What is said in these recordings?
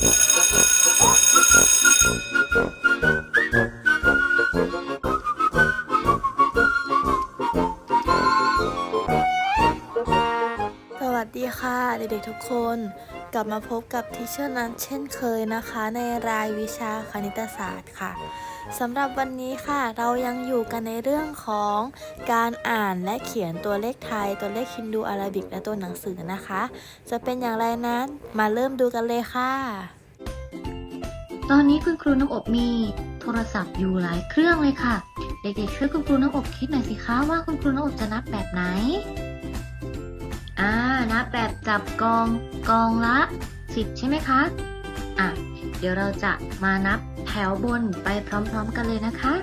สวัสดีค่ะ เด็กๆทุกคน กลับมาพบกับทิเชอร์นัทเช่นเคยนะคะ ในรายวิชาคณิตศาสตร์ค่ะสำหรับวันนี้ค่ะ เรายังอยู่กันในเรื่องของการอ่านและเขียนตัวเลขไทย ตัวเลขฮินดูอาราบิกและตัวหนังสือนะคะ จะเป็นอย่างไรนั้นมาเริ่มดูกันเลยค่ะ ตอนนี้คุณครูน้องอบมีโทรศัพท์อยู่หลายเครื่องเลยค่ะ เด็กๆช่วยคุณครูน้องอบคิดหน่อยสิคะว่าคุณครูน้องอบจะนับแบบไหน อ่านับแบบจับกองกองละสิบใช่ไหมคะ อะ เดี๋ยวเราจะมานับแถวบนไปพร้อมๆกันเลยนะคะ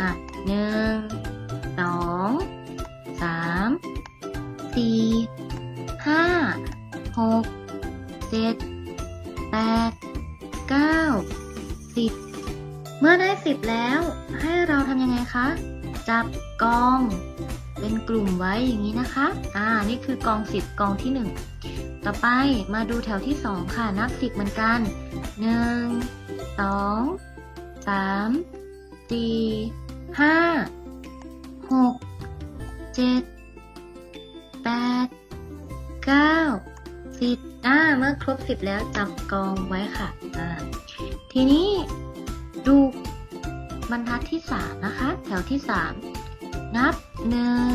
อะหนึ่งสองสามสี่ห้าหกเจ็ดแปดเก้าสิบเมื่อได้สิบแล้ว ให้เราทำยังไงคะ จับกอง เป็นกลุ่มไว้อย่างนี้นะคะ อ่า นี่คือกองสิบกองที่หนึ่ง ต่อไปมาดูแถวที่สองค่ะ นับสิบเหมือนกันหนึ่งสองสามสี่ห้าหกเจ็ดแปดเก้าสิบอ่า เมื่อครบสิบแล้วจับกองไว้ค่ะ อ่า ทีนี้ดูบรรทัดที่สามนะคะ แถวที่สาม นับหนึ่ง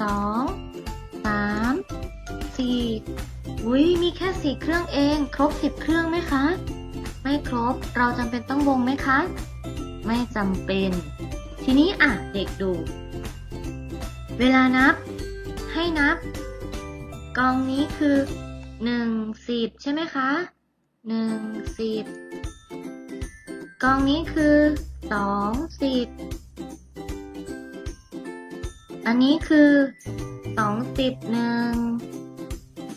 สองสามสี่อุ้ยมีแค่สี่เครื่องเอง ครบสิบเครื่องไหมคะ ไม่ครบเราจำเป็นต้องวงไหมคะ ไม่จำเป็น ทีนี้อะเด็กดู เวลานับ ให้นับ กองนี้คือหนึ่งสิบใช่ไหมคะหนึ่งสิบกองนี้คือสองสิบ อันนี้คือสองสิบหนึ่ง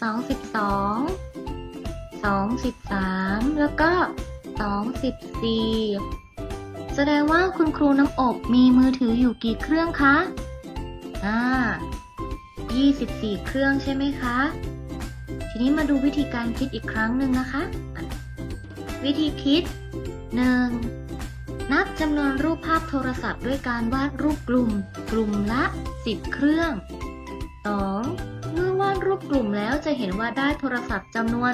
สองสิบสองสองสิบสามแล้วก็สองสิบสี่แสดงว่าคุณครูน้ำอบมีมือถืออยู่กี่เครื่องคะ อ่ายี่สิบสี่เครื่องใช่ไหมคะ ทีนี้มาดูวิธีการคิดอีกครั้งหนึ่งนะคะอะวิธีคิด 1. นับจำนวนรูปภาพโทรศัพท์ด้วยการวาดรูปกลุ่ม กลุ่มละ 10 เครื่อง 2. เมื่อวาดรูปกลุ่มแล้วจะเห็นว่าได้โทรศัพท์จำนวน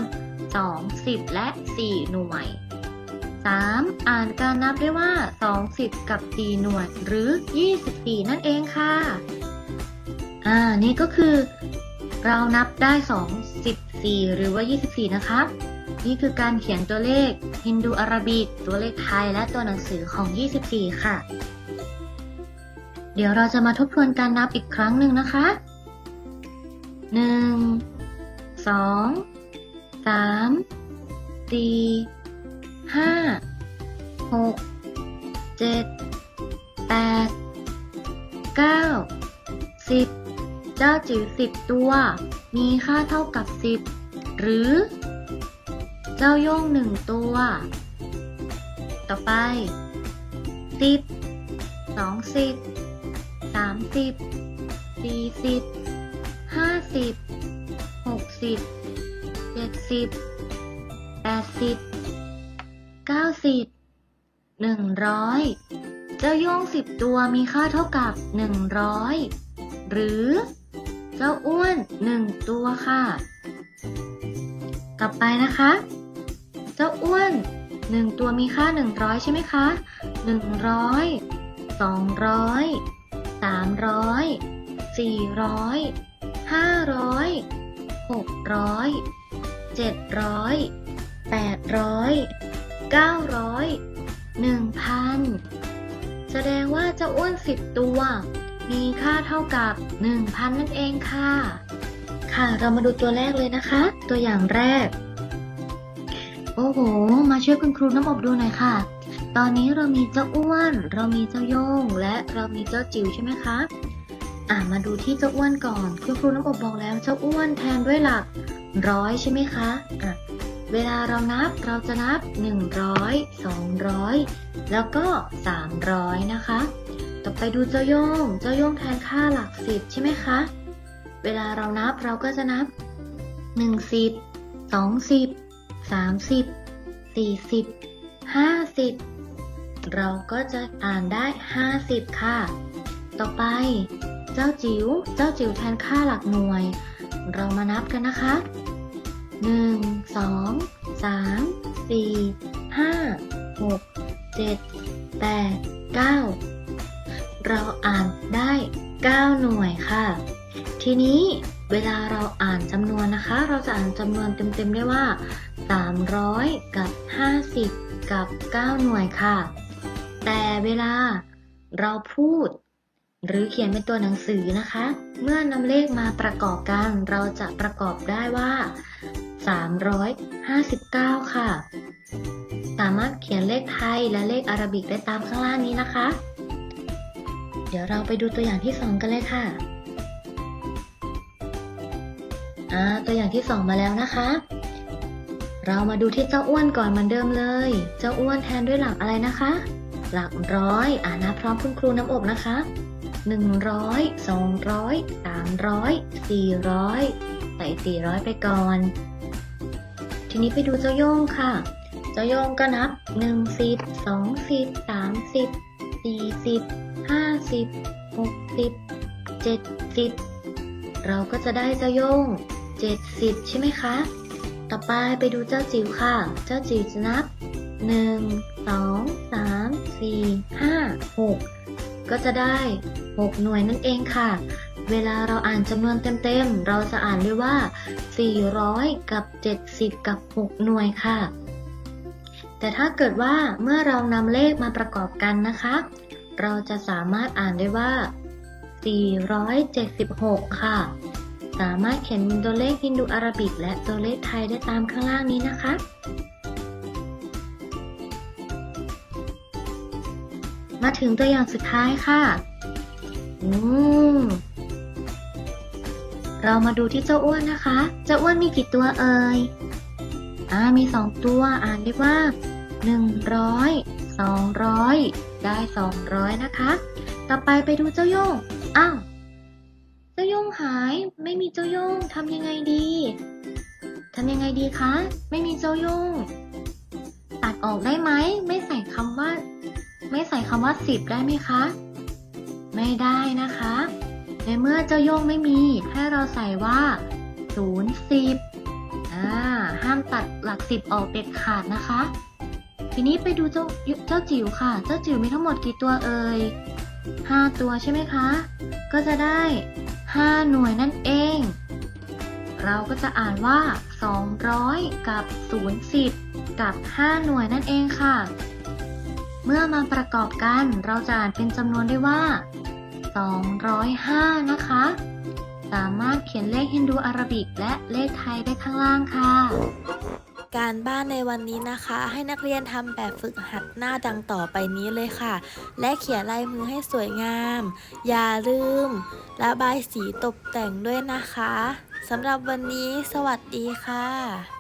2 10 และ 4 หน่วย 3. อ่านการนับได้ว่า 2 10 กับ 4 หน่วย หรือ 24 นั่นเองค่ะ อ่า นี่ก็คือ เรานับได้ 2 14 หรือว่า 24 นะคะนี่คือการเขียนตัวเลขฮินดูอาราบิกตัวเลขไทยและตัวหนังสือของ 24 ค่ะ เดี๋ยวเราจะมาทบทวนการนับอีกครั้งหนึ่งนะคะ 1 2 3 4 5 6 7 8 9 10 เจ้าจิ๋ว10 ตัว มีค่าเท่ากับ 10 หรือ เจ้าโย่งหนึ่งตัว ต่อไปสิบสองสิบ สามสิบสี่สิบห้าสิบหกสิบเจ็ดสิบแปดสิบเก้าสิบหนึ่งร้อยเจ้าโยงสิบตัวมีค่าเท่ากับหนึ่งร้อยหรือ เจ้าอ้วนหนึ่งตัวค่ะ กลับไปนะคะ เจ้าอ้วนหนึ่งตัวมีค่าหนึ่งร้อยใช่ไหมคะหนึ่งร้อยสองร้อย สามร้อยสี่ร้อยห้าร้อยหกร้อยเจ็ดร้อยแปดร้อยเก้าร้อยหนึ่งพันแสดงว่าเจ้าอ้วนสิบตัว มีค่าเท่ากับหนึ่งพันนั่นเองค่ะ ค่ะเรามาดูตัวแรกเลยนะคะ ตัวอย่างแรก โอ้โห มาช่วยคุณครูน้ำอบดูหน่อยค่ะ ตอนนี้เรามีเจ้าอ้วน เรามีเจ้าโยง และเรามีเจ้าจิ๋วใช่ไหมคะอ่ามาดูที่เจ้าอ้วนก่อนคุณครูน้ำอบบอกแล้วเจ้าอ้วนแทนด้วยหลักร้อยใช่ไหมคะอะเวลาเรานับเราจะนับ 100 200 แล้วก็ 300 นะคะ ต่อไปดูเจ้าโยง เจ้าโยงแทนค่าหลักสิบใช่ไหมคะ เวลาเรานับเราก็จะนับ1 0 2 0 30สี่สิบห้าสิบ เราก็จะอ่านได้ห้าสิบค่ะ ต่อไป เจ้าจิ๋ว เจ้าจิ๋วแทนค่าหลักหน่วย เรามานับกันนะคะหนึ่งสองสามสี่ห้าหกเจ็ดแปดเก้าเราอ่านได้เก้าหน่วยค่ะ ทีนี้เวลาเราอ่านจำนวนนะคะ เราจะอ่านจำนวนเต็มๆได้ว่า 300 กับ 50 กับ 9 หน่วยค่ะ แต่เวลาเราพูด หรือเขียนเป็นตัวหนังสือนะคะ เมื่อนำเลขมาประกอบกัน เราจะประกอบได้ว่า 359 ค่ะ สามารถเขียนเลขไทยและเลขอารบิกได้ตามข้างล่างนี้นะคะ เดี๋ยวเราไปดูตัวอย่างที่2กันเลยค่ะอ่าตัวอย่างที่2มาแล้วนะคะ เรามาดูที่เจ้าอ้วนก่อนเหมือนเดิมเลย เจ้าอ้วนแทนด้วยหลักอะไรนะคะ หลักร้อยอ่านับพร้อมคุณครูน้ำอบนะคะ 100 200 300 400 ใส่ 400 ไปก่อน ทีนี้ไปดูเจ้าโยงค่ะ เจ้าโยงก็นับ10 20 30 40 50 60 70 เราก็จะได้เจ้าโยง 70 ใช่ไหมคะ ต่อไปไปดูเจ้าจิ๋วค่ะ เจ้าจิ๋วจะนับ 1 2 3 4 5 6 ก็จะได้ 6 หน่วยนั่นเองค่ะ เวลาเราอ่านจำนวนเต็มๆ เราจะอ่านด้วยว่า 400 กับ 70 กับ 6 หน่วยค่ะ แต่ถ้าเกิดว่าเมื่อเรานำเลขมาประกอบกันนะคะ เราจะสามารถอ่านได้ว่า 476 ค่ะ สามารถเขียนเป็นตัวเลขฮินดูอาราบิกและตัวเลขไทยได้ตามข้างล่างนี้นะคะ มาถึงตัวอย่างสุดท้ายค่ะอืมเรามาดูที่เจ้าอ้วนนะคะ เจ้าอ้วนมีกี่ตัวเอ่ย อ่า มีสองตัว อ่านได้ว่าหนึ่งร้อยสองร้อยได้สองร้อยนะคะ ต่อไปไปดูเจ้าโยง อ้าว เจ้าโยงหาย ไม่มีเจ้าโยงทำยังไงดีทำยังไงดีคะ ไม่มีเจ้าโยง ตัดออกได้ไหม ไม่ใส่คำว่า ไม่ใส่คำว่าสิบได้ไหมคะ ไม่ได้นะคะ ในเมื่อเจ้าโยงไม่มี ให้เราใส่ว่าศูนย์สิบอ่าห้ามตัดหลักสิบออกเด็ดขาดนะคะ ทีนี้ไปดูเจ้าเจ้าจิ๋วค่ะ เจ้าจิ๋วมีทั้งหมดกี่ตัวเอ่ยห้าตัวใช่ไหมคะ ก็จะได้ห้าหน่วยนั่นเอง เราก็จะอ่านว่า 200 กับ 010 กับ 5 หน่วยนั่นเองค่ะ เมื่อมาประกอบกันเราจะอ่านเป็นจำนวนได้ว่า 205 นะคะ สามารถเขียนเลขฮินดูอาราบิกและเลขไทยได้ข้างล่างค่ะ การบ้านในวันนี้นะคะ ให้นักเรียนทำแบบฝึกหัดหน้าดังต่อไปนี้เลยค่ะ และเขียนลายมือให้สวยงาม อย่าลืมระบายสีตกแต่งด้วยนะคะสำหรับวันนี้ สวัสดีค่ะ